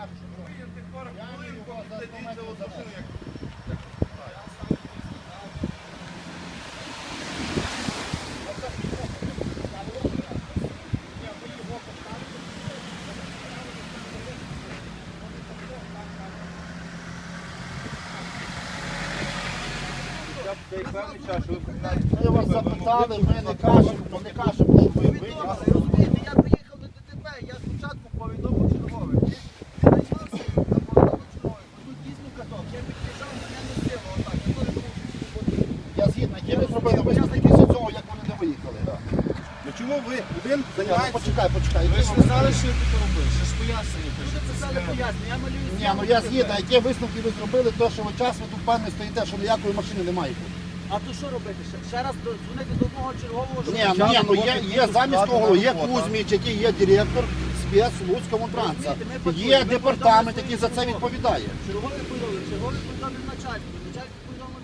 Виїзди пару хвилин, поки сидіться от машину, як Я вас запитали, ми не кажемо. Ви зробили висновки після цього, як вони не виїхали. Ну чому ви один Ні, займаєтеся? Почекай, почекай. Ви ж сказали, що ти робиш, ще ж пояснення Люди пишете. писали пояснення, я малюю Ні, ну я згідно, які висновки ви зробили, то що ви час ви тут певне стоїте, що ніякої машини немає. тут. А то що робити? Ще, ще раз дзвонити до одного чергового, що Ні, ну, ні, ну є, є замість того, є Кузьміч, який є директор спец Луцького транса. Є департамент, який за це відповідає. черговий повідомив, черговий повідомив начальство, начальство повідомив.